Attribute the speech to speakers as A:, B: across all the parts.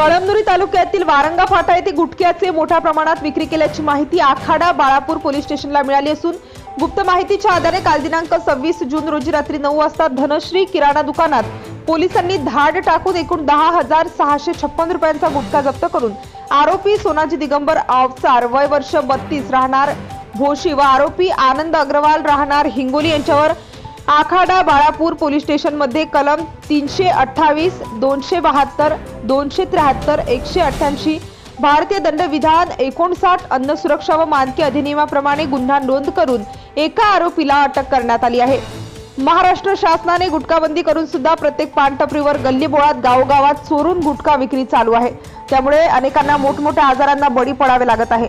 A: कळमनुरी तालुक्यातील वारंगा फाटा येथे गुटख्याचे मोठ्या प्रमाणात विक्री केल्याची माहिती आखाडा बाळापूर पोलीस स्टेशनला मिळाली असून गुप्त माहितीच्या आधारे काल दिनांक सव्वीस जून रोजी रात्री नऊ वाजता धनश्री किराणा दुकानात पोलिसांनी धाड टाकून एकूण दहा हजार सहाशे छप्पन रुपयांचा गुटखा जप्त करून आरोपी सोनाजी दिगंबर अवचार वय वर्ष बत्तीस राहणार भोशी व आरोपी आनंद अग्रवाल राहणार हिंगोली यांच्यावर आखाडा बाळापूर पोलीस स्टेशनमध्ये कलम तीनशे अठ्ठावीस दोनशे बहात्तर दोनशे त्र्याहत्तर एकशे अठ्ठ्याऐंशी भारतीय दंडविधान एकोणसाठ अन्न सुरक्षा व मानके अधिनियमाप्रमाणे गुन्हा नोंद करून एका आरोपीला अटक करण्यात आली आहे. महाराष्ट्र शासनाने गुटखाबंदी करून सुद्धा प्रत्येक पानटपरीवर गल्लीबोळात गावोगावात चोरून गुटखा विक्री चालू आहे. त्यामुळे अनेकांना मोठमोठ्या आजारांना बळी पडावे लागत आहे.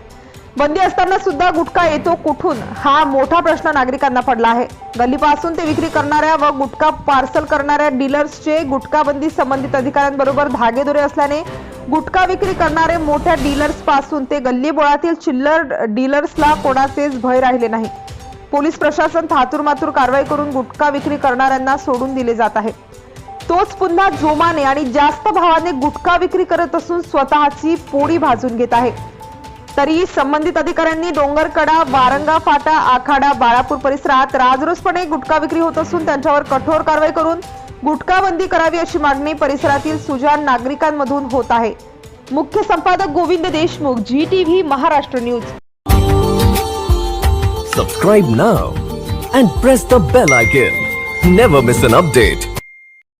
A: बंदी असताना सुद्धा गुटखा येतो कुठून? हा मोठा प्रश्न नागरिकांना पडला आहे. गल्लीपासून ते विक्री करणाऱ्या व गुटखा पार्सल करणाऱ्या डीलर्सचे गुटखा बंदी संबंधित अधिकाऱ्यांबरोबर धागेदोरे असल्याने गुटखा विक्री करणारे मोठ्या डीलर्सपासून ते गल्लीबोळातील चिल्लर डीलर्सला कोणाचेच भय राहिले नाही. पोलीस प्रशासन थातूरमातूर कारवाई करून गुटखा विक्री करणाऱ्यांना सोडून दिले जात आहे. तोच पुन्हा जोमाने आणि जास्त भावाने गुटखा विक्री करत असून स्वतःची पोळी भाजून घेत आहे. तरी संबंधित अधिकाऱ्यांनी डोंगरकडा वारंगा फाटा आखाडा बाळापूर परिसरात राजरोसपणे गुटखा विक्री होत असून त्यांच्यावर कठोर कारवाई करून गुटखा बंदी करावी अशी मागणी परिसरातील सुजान नागरिकांमधून होत आहे. मुख्य संपादक Govind Deshmukh ji TV Maharashtra news.
B: Subscribe now and press the bell icon never miss an update